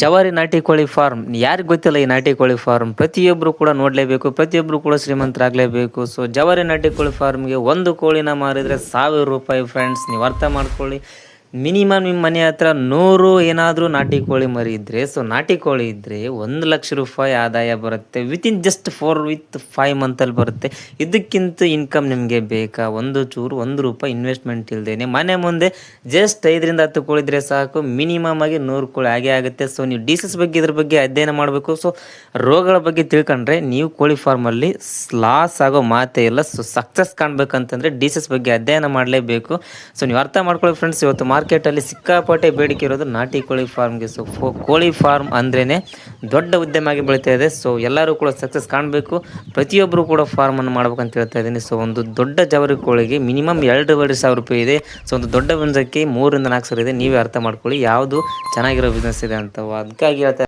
ಜವಾರಿ ನಾಟಿ ಕೋಳಿ ಫಾರ್ಮ್, ಯಾರಿಗೆ ಗೊತ್ತಿಲ್ಲ ಈ ನಾಟಿ ಕೋಳಿ ಫಾರ್ಮ್? ಪ್ರತಿಯೊಬ್ಬರು ಕೂಡ ನೋಡಲೇಬೇಕು ಪ್ರತಿಯೊಬ್ಬರು ಕೂಡ ಶ್ರೀಮಂತರಾಗಲೇಬೇಕು. ಸೊ ಜವಾರಿ ನಾಟಿ ಕೋಳಿ ಫಾರ್ಮ್ಗೆ ಒಂದು ಕೋಳಿನ ಮಾರಿದರೆ ಸಾವಿರ ರೂಪಾಯಿ ಫ್ರೆಂಡ್ಸ್ ನೀವು ಅರ್ಥ ಮಾಡ್ಕೊಳ್ಳಿ. ಮಿನಿಮಮ್ ನಿಮ್ಮ ಮನೆ ಹತ್ರ ನೂರು ಏನಾದರೂ ನಾಟಿ ಕೋಳಿ ಮರಿ ಇದ್ದರೆ ಸೊ ನಾಟಿ ಕೋಳಿ ಇದ್ದರೆ ಒಂದು ಲಕ್ಷ ರೂಪಾಯಿ ಆದಾಯ ಬರುತ್ತೆ. Within just four with five ಮಂತಲ್ಲಿ ಬರುತ್ತೆ. ಇದಕ್ಕಿಂತ ಇನ್ಕಮ್ ನಿಮಗೆ ಬೇಕಾ? ಒಂದು ಚೂರು, ಒಂದು ರೂಪಾಯಿ ಇನ್ವೆಸ್ಟ್ಮೆಂಟ್ ಇಲ್ಲದೇನೆ ಮನೆ ಮುಂದೆ ಜಸ್ಟ್ ಐದರಿಂದ ಹತ್ತು ಕೋಳಿ ಇದ್ದರೆ ಸಾಕು. ಮಿನಿಮಮ್ ಆಗಿ ನೂರು ಕೋಳಿ ಹಾಗೆ ಆಗುತ್ತೆ. ಸೊ ನೀವು ಡಿಸೀಸ್ ಬಗ್ಗೆ, ಇದ್ರ ಬಗ್ಗೆ ಅಧ್ಯಯನ ಮಾಡಬೇಕು. ಸೊ ರೋಗಗಳ ಬಗ್ಗೆ ತಿಳ್ಕೊಂಡ್ರೆ ನೀವು ಕೋಳಿ ಫಾರ್ಮಲ್ಲಿ ಲಾಸ್ ಆಗೋ ಮಾತೇ ಇಲ್ಲ. ಸೊ ಸಕ್ಸಸ್ ಕಾಣಬೇಕಂತಂದರೆ ಡಿಸೀಸ್ ಬಗ್ಗೆ ಅಧ್ಯಯನ ಮಾಡಲೇಬೇಕು. ಸೊ ನೀವು ಅರ್ಥ ಮಾಡ್ಕೊಳ್ಳಿ ಫ್ರೆಂಡ್ಸ್ ಇವತ್ತು ಮಾರ್ಕೆಟಲ್ಲಿ ಸಿಕ್ಕಾಪಟ್ಟೆ ಬೇಡಿಕೆ ಇರೋದು ನಾಟಿ ಕೋಳಿ ಫಾರ್ಮ್ಗೆ. ಸೊ ಫೋ- ಕೋಳಿ ಫಾರ್ಮ್ ಅಂದ್ರೇ ದೊಡ್ಡ ಉದ್ಯಮ ಆಗಿ ಬೆಳೀತಾ ಇದೆ. ಸೊ ಎಲ್ಲರೂ ಕೂಡ ಸಕ್ಸಸ್ ಕಾಣಬೇಕು. ಪ್ರತಿಯೊಬ್ಬರು ಕೂಡ ಫಾರ್ಮನ್ನು ಅಂತ ಹೇಳ್ತಾ ಇದ್ದೀನಿ. ಸೊ ಒಂದು ದೊಡ್ಡ ಜವರಿ ಕೋಳಿಗೆ ಮಿನಿಮಮ್ ಎರಡೂವರೆ ಸಾವಿರ ರೂಪಾಯಿ ಇದೆ. ಸೊ ಒಂದು ದೊಡ್ಡ ಬಂಜಕ್ಕೆ ಮೂರರಿಂದ ನಾಲ್ಕು ಸಾವಿರ ಇದೆ. ನೀವೇ ಅರ್ಥ ಮಾಡ್ಕೊಳ್ಳಿ. ಯಾವುದು ಚೆನ್ನಾಗಿರೋ ಬಿಸ್ನೆಸ್ ಇದೆ ಅಂತ. ಅದಕ್ಕಾಗಿ ಹೇಳ್ತಾ